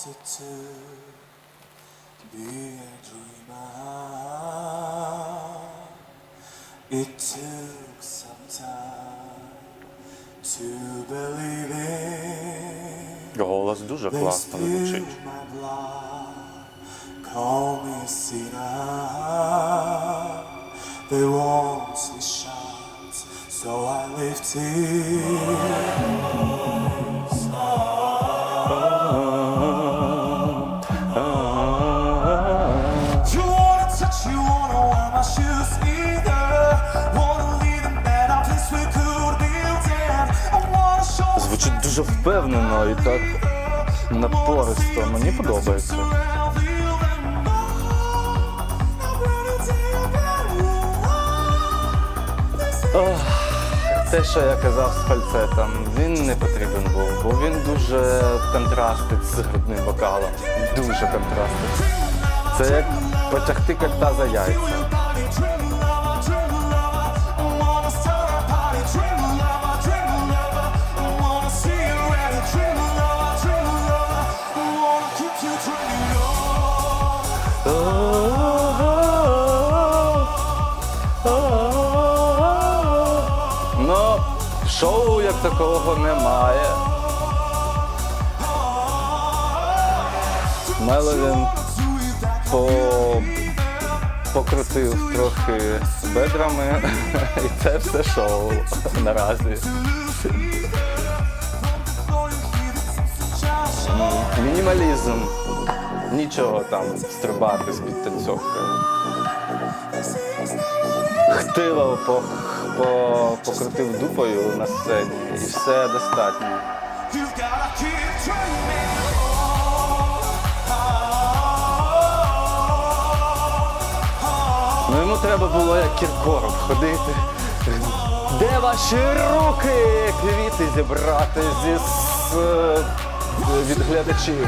wanted to be a dreamer. It took some time to believe in. Голос дуже They класно звучить. spilled my blood, call me a sinner. They want me shot, so I lifted. Дуже впевнено і так напористо. Мені подобається. Ох, те, що я казав з фальцетом, він не потрібен був, бо він дуже контрастить з грудним вокалом. Дуже контрастить. Це як потягти кота за яйця. Ну, шоу як такого немає. Меловін по... покрутив трохи бедрами, і це все шоу наразі. Мінімалізм. Нічого там стрибати з підтанцьовкою. Хтиво по, по, покрутив дупою на сцені і все достатньо. Ну йому треба було як Кіркоров ходити. Де ваші руки? Квіти зібрати зі с, від глядачів.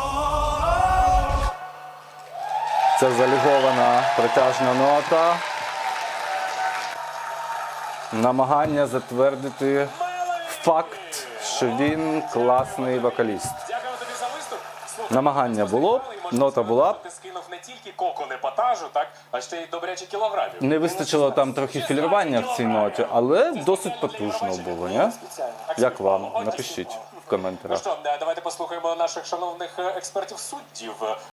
це залігована протяжна нота. Намагання затвердити факт, що він класний вокаліст. Намагання було, нота була. Ти скинув не тільки коку непотажу, так, а ще й добрячі кілограмів. Не вистачило там трохи фільрування в цій ноті, але досить потужно було, ні? Як вам? Напишіть в Ну коментарях. що, давайте послухаємо наших шановних експертів суддів.